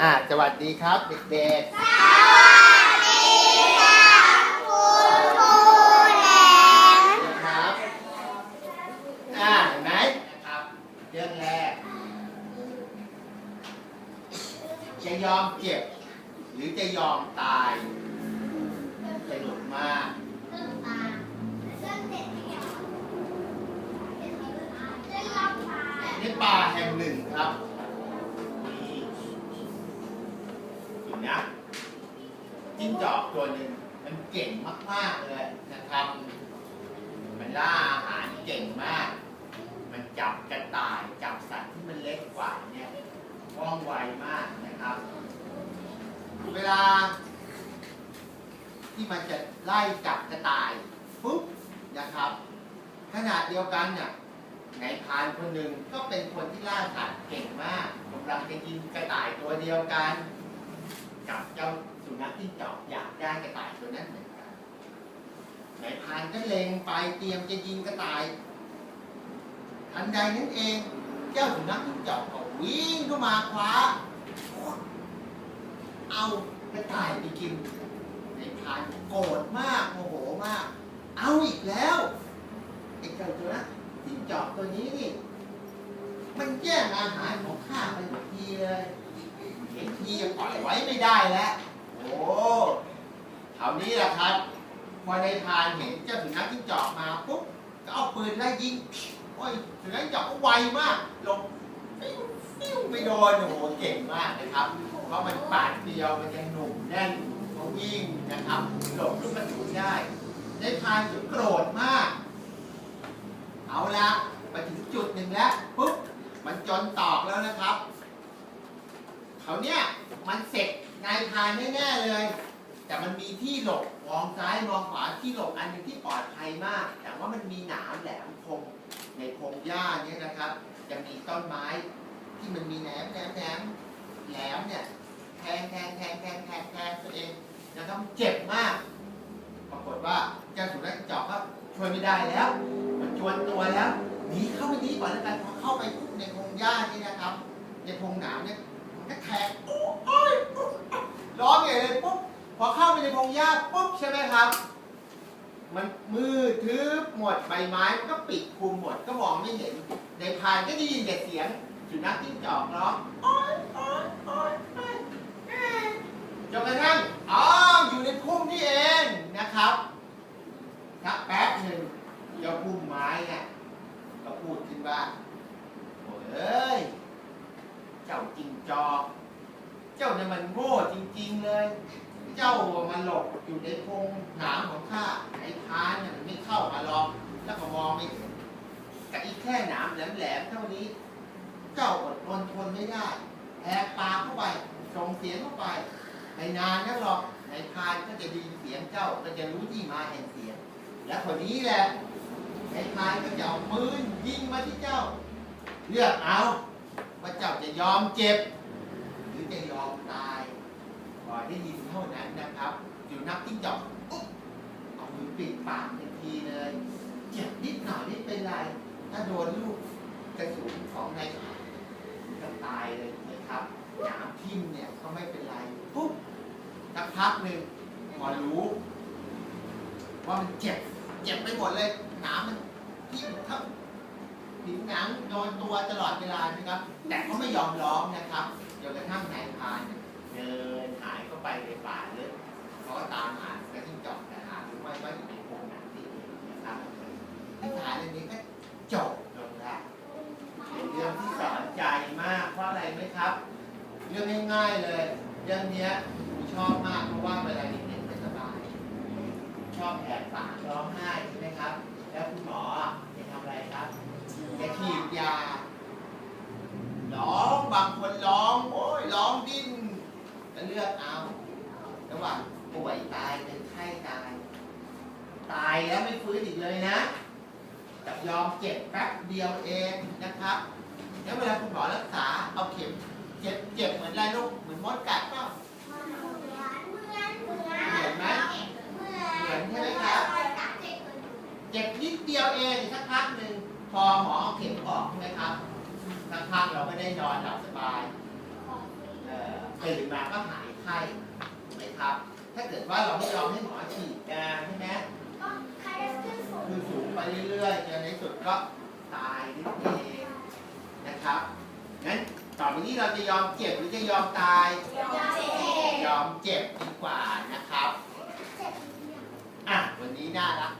อ่าสวัสดีครับเด็กๆ ครับอ่าเห็นไหมครับเรื่องแรก จะยอมเจ็บ หรือจะยอมตายสนุกมาก ในป่าแห่งหนึ่งครับ จิ้งจอกตัวหนึ่งมันเก่งมากๆเลยนะครับ มันล่าอาหารเก่งมาก มันจับกระต่ายจับสัตว์ที่มันเล็กกว่าเนี่ยว่องไวมากนะครับ เวลา ที่มันจะไล่จับกระต่ายปุ๊บนะครับ ขนาดเดียวกันเนี่ยนายพานคนหนึ่งก็เป็นคนที่ล่าสัตว์เก่งมากกำลังจะยิงกระต่ายตัวเดียวกัน กับเจ้าสุนัขที่จอกอยากได้กระต่ายตัวนั้นเหมือนกันนายพานก็เล็งไปเตรียมจะยิงกระต่าย ทันใดนั้นเอง เจ้าสุนัขที่จอกก็วิ่งเข้ามาคว้า เอากระต่ายไปกินนายพานโกรธมากโมโหมาก เอาอีกแล้วไอ้เจ้าตัวนะที่จอกตัวนี้นี่ มันแย่งอาหารของข้าไปทุกทีเลย เห็นทีจะปล่อยไว้ไม่ได้แล้ว โอ้คราวนี้แหละครับ พอในพานเห็นเจ้าสุนัขจิ้งจอกมาปุ๊บก็เอาปืนไล่ยิงโอ้ยสุนัขจิ้งจอกก็ไวมากลงฟิวฟิวไม่โดนโอ้โหเก่งมากนะครับ เพราะมันปาดเดียวมันยังหนุ่มแน่นเขวิ่งนะครับหลบลูกกระสุนได้ในพานถึงโกรธมาก เอาละมาถึงจุดหนึ่งแล้วปุ๊บมันจนตอกแล้วนะครับ เขาเนี่ยมันเสร็จนายพานแน่ๆเลย แต่มันมีที่หลบมองซ้ายมองขวาที่หลบอันหนึงที่ปลอดภัยมาก แต่ว่ามันมีหนามแหลมคมในพงหญ้าเนี่ยนะครับจะมีต้นไม้ที่มันมีแหนมแหนมแหนมแหลมเนี่ยแทงแทงแทงแทงแทงแทงตัวเองนะครับเจ็บมาก ปรากฏว่าเจ้าสุนัขจอกก็ช่วยไม่ได้แล้ว มันจวนตัวแล้วหนีเข้าไปนี้ก่อนแล้วกันพอเข้าไปปุ๊บในพงหญ้านี่นะครับ ในพงหนามเนี่ย แทงโอ้ยร้องใหญ่เลยปุ๊บพอเข้าไปในพงหญ้าปุ๊บใช่ไหมครับ มันมืดทึบหมดใบไม้มันก็ปิดคลุมหมดก็มองไม่เห็น ในพานก็ได้ยินแต่เสียงสุนัขจิ้งจอกร้องโอ๊ยโอ๊ยโอ๊ยโอ๊ยเอ๊ะจนกระทั่งอ๋ออยู่ในพุ่มนี่เองนะครับสักแป๊บหนึ่งเจ้าพุ่มไม้เนี่ยก็พูดขึ้นว่าโอ้ยเอ้ย เจิงจอก เจ้าเนี่ยมันโง่จริง ๆเลย เจ้ามันหลบอยู่ในพงหนามของข้าไอ้พานเนี่ยมันไม่เข้ามาหรอกแล้วก็มองไม่เห็นกับอีกแค่หนามแหลมๆเท่านี้ เจ้าอดทนทนไม่ได้แหกปากเข้าไปส่งเสียงเข้าไปไม่นานนักหรอกในพานก็จะดีเสียงเจ้าก็จะรู้ที่มาแห่งเสียง และคนนี้แหละในพานก็จะเอาปืนยิงมาที่เจ้า เลือกเอา ว่าเจ้าจะยอมเจ็บ หรือจะยอมตายพอได้ยินเท่านั้นนะครับอยู่นักจิ้งจอกอุ๊บเอามือปิดปากทันทีเลยเจ็บนิดหน่อยไม่เป็นไร ถ้าโดนลูกกระสุนของนายขานก็ตายเลยนะครับหนามทิ่มเนี่ยก็ไม่เป็นไรปุ๊บสักพักหนึ่งพอรู้ ว่ามันเจ็บ เจ็บไปหมดเลยหนามมันทิ่มทับ ผิวหนังโดนตัวตลอดเวลานะครับ แต่ก็ไม่ยอมร้องนะครับจนกระทั่งนายพานเนินหายเข้าไปในป่าเลยเขาก็ตามหากระทิ้งจอกแต่หารู้ไมว่าอยู่ในโพรงหนังที่นะครับนิทานเรื่องนี้ก็จบลงแล้วเป็นเรื่องที่สอนใจมากเพราะอะไรไหมครับ เรื่องง่ายๆเลย เรื่องเนี้ยผมชอบมากเพราะว่าเวลาเด็กๆไม่สบาย ชอบแหกปากร้องไห้ใช่ไหมครับ แล้วคุณหมอจะทำอะไรครับ จะฉีดยา ร้องบางคนร้อง โอ้ยร้องดิ้นแล้วเลือกเอาระหว่างป่วยตายเป็นไข้ตาย ตายแล้วไม่ฟื้นอีกเลยนะกับยอมเจ็บแป๊บเดียวเองนะครับ แล้วเวลาคุณหมอรักษาเอาเข็ม เจ็บเจ็บเหมือนอะไรลูกเหมือนมดกัดเปล่าเจ็บนิดเดียวเองสักพักหนึ่งพ อหมอเอาเข็มออกใช่ไหมครับสักพักเราก็ได้นอนหลับสบายเอ่อตื่นมาก็หายไข้นะครับ ถ้าเกิดว่าเราไม่ยอมให้หมอฉีดยาใช่ไหมก็ใครได้ขึ้นสูงคือสูงไปเรื่อยๆจนในที่สุดก็ตายนั่นเองนะครับงั้นต่อไปนี้เราจะยอมเจ็บหรือจะยอมตาย ยอมเจ็บยอมเจ็บดีกว่านะครับเจ็บเนี่ยอะวันนี้น่ารัก